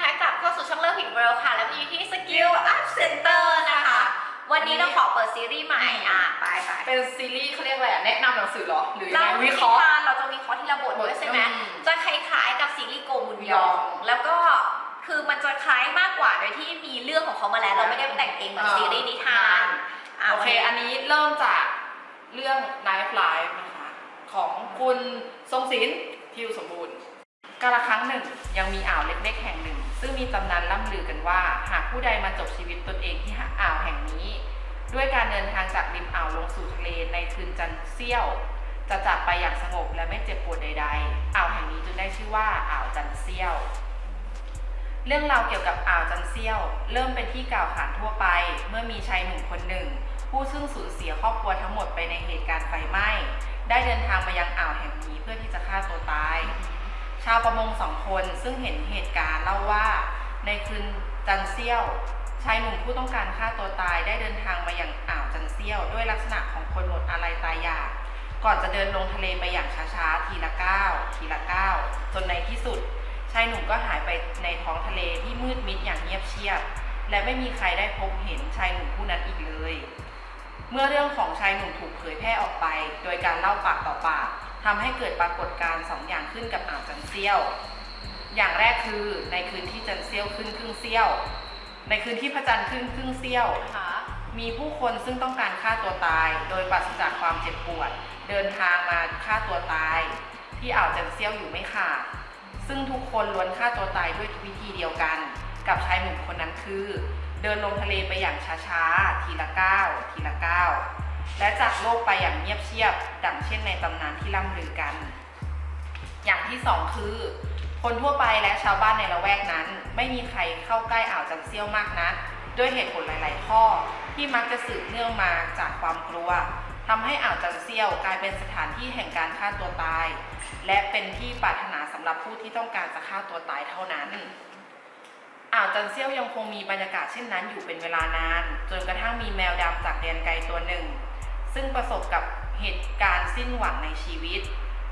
นะคะกลับเข้าสู่ช่องเลิฟผิดเวิลด์ค่ะ แล้วอยู่ที่ Skill Up Center นะคะ วันนี้เราขอเปิดซีรีส์ใหม่อะไปไปเป็นซีรีส์เขาเรียกอะไรอะแนะนำหนังสือเหรอ หรือยังเราไงวิวิเคเคราะราะห์ห์ เราจะวิเคราะห์ที่ระบทด้วยใช่ไหมอืมจะคล้ายๆกับซีรีส์โกมุนยองยอง แล้วก็คือมันจะคล้ายมากกว่าโดยที่มีเรื่องของเขามาแล้ว เราไม่ได้แต่งเองเหมือนอ่าซีรีส์นิทานะโอเควันนี้อันนี้เริ่มจากเรื่อง Knife Life นะคะของคุณทรงศิลป์ทิวสมบูรณ์ กาลครั้งหนึ่งยังมีอ่าวเล็กๆแห่งหนึ่ง ซึ่งมีตำนานล่ำลือกันว่า หากผู้ใดมาจบชีวิตตนเองที่อ่าวแห่งนี้ ด้วยการเดินทางจากริมอ่าวลงสู่ทะเลในคืนจันทร์เสี้ยว จะจากไปอย่างสงบและไม่เจ็บปวดใด ๆ อ่าวแห่งนี้จึงได้ชื่อว่าอ่าวจันทร์เสี้ยว เรื่องราวเกี่ยวกับอ่าวจันเซียว เริ่มเป็นที่กล่าวขานทั่วไป เมื่อมีชายหนุ่มคนหนึ่ง ผู้ซึ่งสูญเสียครอบครัวทั้งหมดไปในเหตุการณ์ไฟไหม้ได้เดินทางมายังอ่าวแห่งนี้เพื่อที่จะฆ่าตัวตาย ชาวประมงสองคนซึ่งเห็นเหตุการณ์เล่าว่าในคืนจันเซียวชายหนุ่มผู้ต้องการฆ่าตัวตายได้เดินทางมาอยังอ่าวจันเซียว ด้วยลักษณะของคนหมดอะไรตายอยากก่อนจะเดินลงทะเลไปอย่างช้าๆ ทีละก้าวทีละก้าวจนในที่สุด ชายหนุ่มก็หายไปในท้องทะเลที่มืดมิดอย่างเงียบเชียบ และไม่มีใครได้พบเห็นชายหนุ่มผู้นั้นอีกเลย เมื่อเรื่องของชายหนุ่มถูกเผยแพร่ออกไป โดยการเล่าปากต่อปาก ทำให้เกิดปรากฏการณ์สองอย่างขึ้นกับอ่าวจันเซียว อย่างแรกคือในคืนที่จันเซียวขึ้นครึ่งเซียว ในคืนที่พระจันทร์ขึ้นครึ่งเซียวนะคะมีผู้คนซึ่งต้องการฆ่าตัวตาย โดยปราศจากความเจ็บปวด เดินทางมาฆ่าตัวตาย ที่อ่าวจันเซียวอยู่ไม่ขาด ซึ่งทุกคนล้วนฆ่าตัวตายด้วยวิธีเดียวกัน กับชายหนุ่มคนนั้นคือ เดินลงทะเลไปอย่างช้าๆ ทีละก้าวทีละก้าว และจากโลกไปอย่างเงียบเชียบ ดังเช่นในตำนานที่ล่ำลือกัน อย่างที่สองคือ คนทั่วไปและชาวบ้านในละแวกนั้น ไม่มีใครเข้าใกล้อ่าวจันเซียวมากนักด้วยเหตุผลหลาย ๆ ข้อที่มักจะสืบเนื่องมาจากความกลัวทำให้อ่าวจันเซียวกลายเป็นสถานที่แห่งการฆ่าตัวตาย และเป็นที่ปรารถนาสำหรับผู้ที่ต้องการจะฆ่าตัวตายเท่านั้นอ่าวจันเซียวยังคงมีบรรยากาศเช่นนั้นอยู่เป็นเวลานาน จนกระทั่งมีแมวดำจากแดนไกลตัวหนึ่ง ซึ่งประสบกับเหตุการณ์สิ้นหวังในชีวิต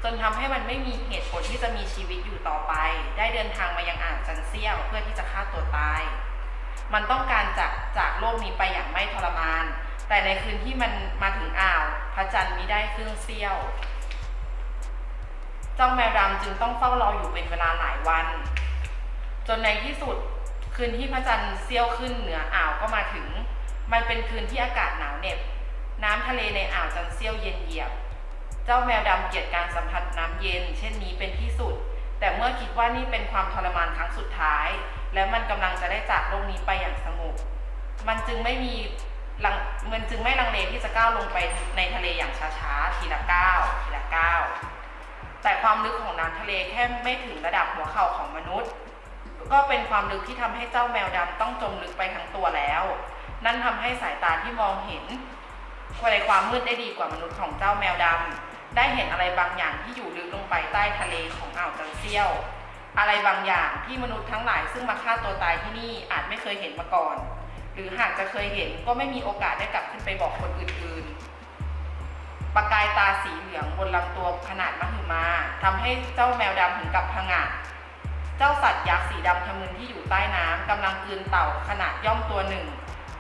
จนทำให้มันไม่มีเหตุผลที่จะมีชีวิตอยู่ต่อไป ได้เดินทางมายังอ่าวจันเซียวเพื่อที่จะฆ่าตัวตาย มันต้องการจากจากโลกนี้ไปอย่างไม่ทรมาน แต่ในคืนที่มันมาถึงอ่าวพระจันทร์มิได้ครึ่งเสี้ยว เจ้าแมวดำจึงต้องเฝ้ารออยู่เป็นเวลาหลายวัน จนในที่สุดคืนที่พระจันทร์เสี้ยวขึ้นเหนืออ่าวก็มาถึง มันเป็นคืนที่อากาศหนาวเหน็บ น้ำทะเลในอ่าวจันเซียวเย็นเยียบ เจ้าแมวดำเกลียดการสัมผัสน้ำเย็น เช่นนี้เป็นที่สุด แต่เมื่อคิดว่านี่เป็นความทรมานครั้งสุดท้าย และมันกำลังจะได้จากโลกนี้ไปอย่างสงบ มันจึงไม่มีมันจึงไม่ลังเลที่จะก้าวลงไปในทะเลอย่างช้าๆ ทีละก้าวทีละก้าวแต่ความลึกของน้ำทะเลแค่ไม่ถึงระดับหัวเข่าของมนุษย์ ก็เป็นความลึกที่ทำให้เจ้าแมวดำต้องจมลึกไปทั้งตัวแล้ว นั่นทำให้สายตาที่มองเห็น ในความมืดได้ดีกว่ามนุษย์ของเจ้าแมวดำ ได้เห็นอะไรบางอย่างที่อยู่ลึกลงไปใต้ทะเลของอ่าวจันเซียว อะไรบางอย่างที่มนุษย์ทั้งหลายซึ่งมาฆ่าตัวตายที่นี่อาจไม่เคยเห็นมาก่อน หรือหากจะเคยเห็นก็ไม่มีโอกาสได้กลับขึ้นไปบอกคนอื่นๆ ประกายตาสีเหลืองบนลำตัวขนาดมหึมาทำให้เจ้าแมวดำถึงกับผงะเจ้าสัตว์ยักษ์สีดำทะมึนที่อยู่ใต้น้ำกำลังกลืนเต่าขนาดย่อมตัวหนึ่ง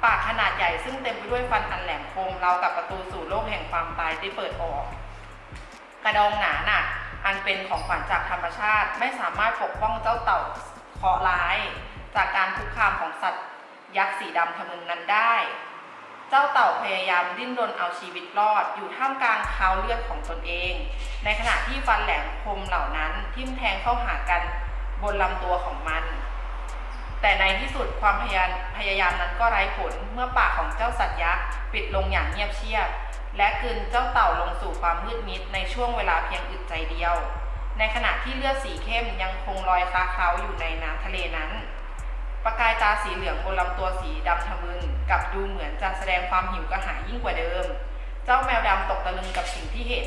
ปากขนาดใหญ่ซึ่งเต็มไปด้วยฟันอันแหลมคมเรากับประตูสู่โลกแห่งความตายได้เปิดออก กระดองหนาหนักอันเป็นของขวัญจากธรรมชาติไม่สามารถปกป้องเจ้าเต่าเคราะห์ร้าย จากการคุกคามของสัตว์ ยักษ์สีดำทะมึนนั้นได้ เจ้าเต่าพยายามดิ้นรนเอาชีวิตรอด อยู่ท่ามกลางคาวเลือดของตนเอง ในขณะที่ฟันแหลมคมเหล่านั้นทิ่มแทงเข้าหากันบนลำตัวของมัน แต่ในที่สุดความพยายามพยายามนั้นก็ไร้ผลเมื่อปากของเจ้าสัตว์ยักษ์ปิดลงอย่างเงียบเชียบ และกลืนเจ้าเต่าลงสู่ความมืดมิดในช่วงเวลาเพียงอึดใจเดียว ในขณะที่เลือดสีเข้มยังคงลอยคลาเคล้าอยู่ในน้ำทะเลนั้น ประกายตาสีเหลืองบนลำตัวสีดำทะมึนกลับดูเหมือนจะแสดงความหิวกระหายยิ่งกว่าเดิม เจ้าแมวดำตกตะลึงกับสิ่งที่เห็น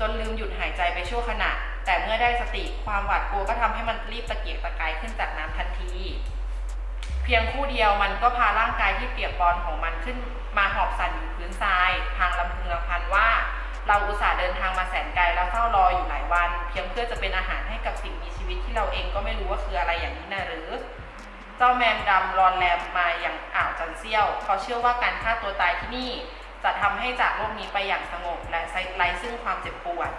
จนลืมหยุดหายใจไปชั่วขณะ แต่เมื่อได้สติความหวาดกลัวก็ทำให้มันรีบตะเกียกตะกายขึ้นจากน้ำทันที พียงคู่เดียวมันก็พาร่างกายที่เปียกปอนของมันขึ้นมาหอบสั่นอยู่พื้นทราย ทางลำพึงลำพันว่า เราอุตส่าห์เดินทางมาแสนไกลแล้วเฝ้ารออยู่หลายวัน เพียงเพื่อจะเป็นอาหารให้กับสิ่งมีชีวิตที่เราเองก็ไม่รู้ว่าคืออะไรอย่างนี้นะหรือ เจ้าแมนดำรอนแรมมาอย่างอ่าวจันเซียวเขาเชื่อว่าการฆ่าตัวตายที่นี่ จะทำให้จากโลกนี้ไปอย่างสงบและไร้ซึ่งความเจ็บปวด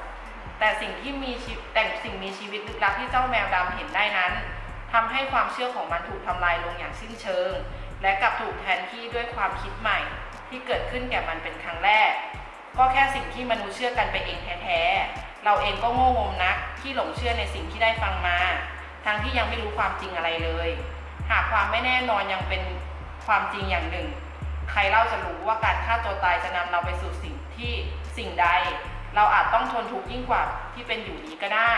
แต่สิ่งที่มีชีวิตแต่สิ่งมีชีวิตลึกลับที่เจ้าแมวดำเห็นได้นั้น ทำให้ความเชื่อของมันถูกทำลายลงอย่างสิ้นเชิง และกลับถูกแทนที่ด้วยความคิดใหม่ที่เกิดขึ้นแก่มันเป็นครั้งแรก ก็แค่สิ่งที่มนุษย์เชื่อกันไปเองแท้ๆ เราเองก็โง่งมนักที่หลงเชื่อในสิ่งที่ได้ฟังมา ทั้งที่ยังไม่รู้ความจริงอะไรเลย หากความไม่แน่นอนยังเป็นความจริงอย่างหนึ่ง ใครเล่าจะรู้ว่าการฆ่าตัวตายจะนำเราไปสู่สิ่งที่สิ่งใด เราอาจต้องทนทุกข์ยิ่งกว่าที่เป็นอยู่นี้ก็ได้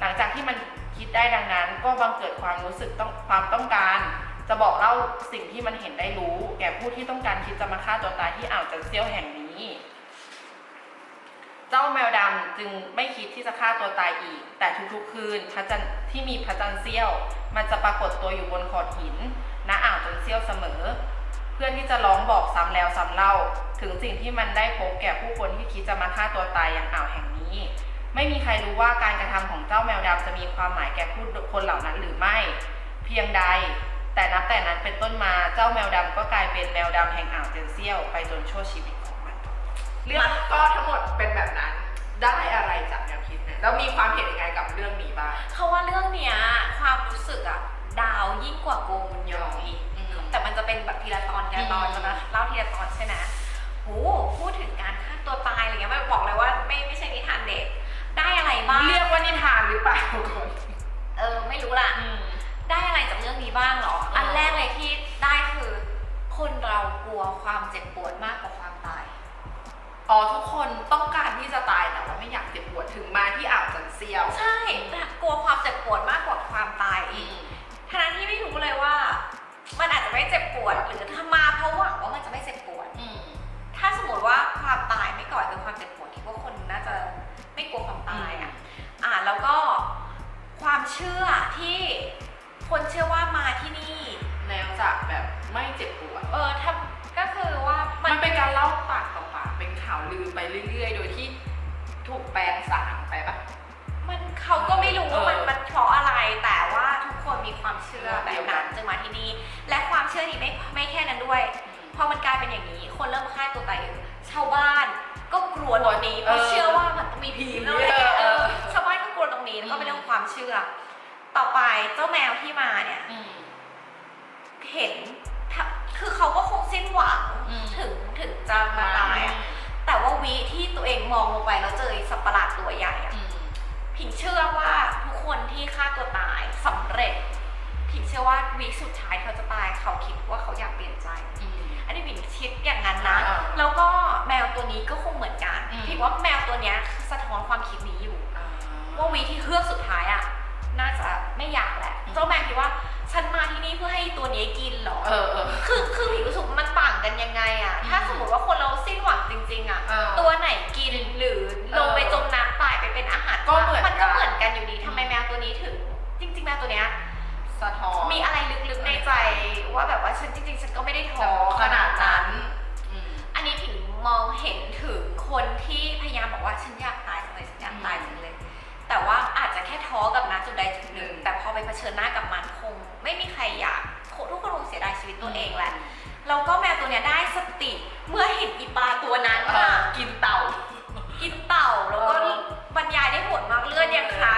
หลังจากที่มัน คิดได้ดังนั้น ก็บังเกิดความรู้สึกต้องความต้องการ จะบอกเล่าสิ่งที่มันเห็นได้รู้ แก่ผู้ที่ต้องการคิดจะมาฆ่าตัวตายที่อ่าวจันเซียวแห่งนี้ เจ้าแมวดำจึงไม่คิดที่จะฆ่าตัวตายอีก แต่ทุกๆคืนพระจันทร์ที่มีพระจันทร์เสี้ยว มันจะปรากฏตัวอยู่บนโขดหินณอ่าวจันเซียวเสมอ เพื่อที่จะร้องบอกซ้ำแล้วซ้ำเล่า ถึงสิ่งที่มันได้พบแก่ผู้คนที่คิดจะมาฆ่าตัวตายอย่างอ่าวแห่งนี้ ไม่มีใครรู้ว่าการกระทำของเจ้าแมวดำจะมีความหมายแก่ผู้คนเหล่านั้นหรือไม่ เพียงใด แต่นับแต่นั้นเป็นต้นมาเจ้าแมวดำก็กลายเป็นแมวดำแห่งอ่าวเจนเซียวไปจนชั่วชีวิตของมัน เรื่องก็ทั้งหมดเป็นแบบนั้น ได้อะไรจากแนวคิดเนี่ยแล้วมีความเห็นยังไงกับเรื่องนี้บ้างเขาว่าเรื่องเนี้ยความรู้สึกอะดาวยิ่งกว่าโกมุนยองอีกอืมแต่มันจะเป็นแบบทีละตอนทีละตอนอืมจะมาเล่าทีละตอนใช่ไหมโหพูดถึง ด้วย พอมันกลายเป็นอย่างนี้ คนเริ่มฆ่าตัวตายเยอะชาวบ้านก็กลัวตรงนี้เพราะเออเชื่อว่ามันต้องมีผีเลยเออเออชาวบ้านก็กลัวตรงนี้แล้วก็เป็นเรื่องของความเชื่อ ต่อไปเจ้าแมวที่มาเนี่ยอืมเห็นถ้าคือเขาก็คงสิ้นหวังอืมถึงถึงจะมาตายอะแต่ว่าวิที่ตัวเองมองลงไปแล้วเจอไอ้สัตว์ประหลาดตัวใหญ่อะอืมผิงเชื่อว่า กันอืมผิงว่าแมวตัวเนี้ยสะท้อนความคิดนี้อยู่อ่าว่าวีที่เฮือกสุดท้ายอะน่าจะไม่อยากแหละอืมเจ้าแมวคิดว่าฉันมาที่นี่เพื่อให้ตัวนี้กินเหรอ เออเออ คือคือผิงรู้สึกว่ามันต่างกันยังไงอะอืมถ้าสมมติว่าคนเราสิ้นหวังจริง ๆอะเออตัวไหนกินหรือลงไปเออจมน้ำตายไปเป็นอาหารก็เหมือนมันก็กันเหมือนกันอยู่ดีทำไมแมวตัวนี้ถึง จริง ๆ แมวตัวเนี้ยสะท้อน มีอะไรลึกๆในใจว่าแบบว่าฉันจริง ๆ ฉันก็ไม่ได้ท้อขนาดนั้นอืม อันนี้ผิงมองเห็นถึงคนที่พยายามบอกว่า ฉันอยากตายจังเลยฉันอยากตายจังเลย แต่ว่าอาจจะแค่ท้อกับนะจุดใดจุดหนึ่งอืมแต่พอไปเผชิญหน้ากับมันคง ไม่มีใครอยากทุกคนคงเสียดายชีวิตตัวเองแหละแล้วก็แมวตัวเนี้ยได้สติเมื่อเห็นอีปลาตัวนั้นเอค่ะอกินเต่า กินเต่าแล้วก็เออบรรยายได้โหดมากเลือดยังคา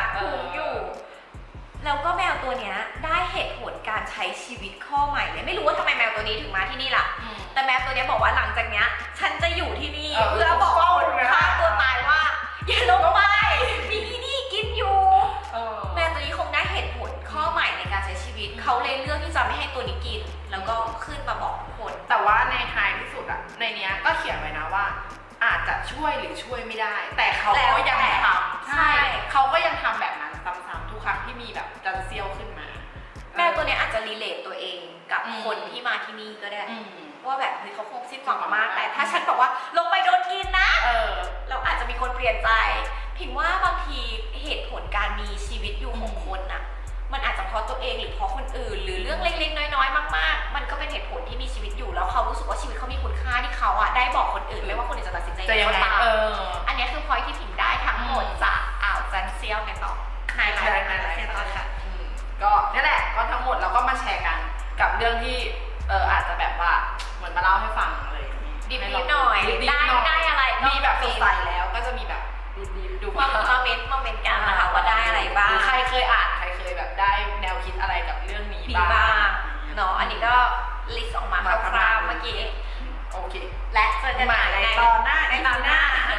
แล้วก็ขึ้นมาบอกทุกคน แต่ว่าในท้ายที่สุดอะในเนี้ยก็เขียนไว้นะว่า อาจจะช่วยหรือช่วยไม่ได้ แต่เขาก็ยังแล้วแต่ทำใช่ เขาก็ยังทำแบบนั้นซ้ำๆทุกครั้งที่มีแบบจันเซียวขึ้นมา แมวตัวเนี้ยอาจจะรีเลทตัวเองกับอืม คนที่มาที่นี่ก็ได้ อืม ว่าแบบเฮ้ยเขาคงสิ้นหวังมาก แต่ถ้าฉันบอกว่าลงไป ซียวในต่อไฮไลท์ได้ไฮได้ไลท์ได้เซียวต่อค่ะอืมก็นี่แหละก็ทั้งหมดเราก็มาแชร์กันกับเรื่องที่เอออาจจะแบบว่าเหมือนมาเล่าให้ฟังอะไรอย่างนี้ดิบให้นิเราดหน่อยดิบได้หน่อยได้อะไรมีแบบสดใสแล้วก็จะมีแบบดีๆดูมามาเมนต์มาเมนต์กันนะคะว่าได้อะไรบ้างหใครเคยอ่านใครเคยแบบได้แนวคิดอะไรกับเรื่องนี้ดีบ้างบ้างเนาะอันนี้ก็ลิสต์ออกมาคร่าวๆเมื่อกี้ โอเค และเจอกันใหม่ในในตอนหน้าในตอนหน้าใน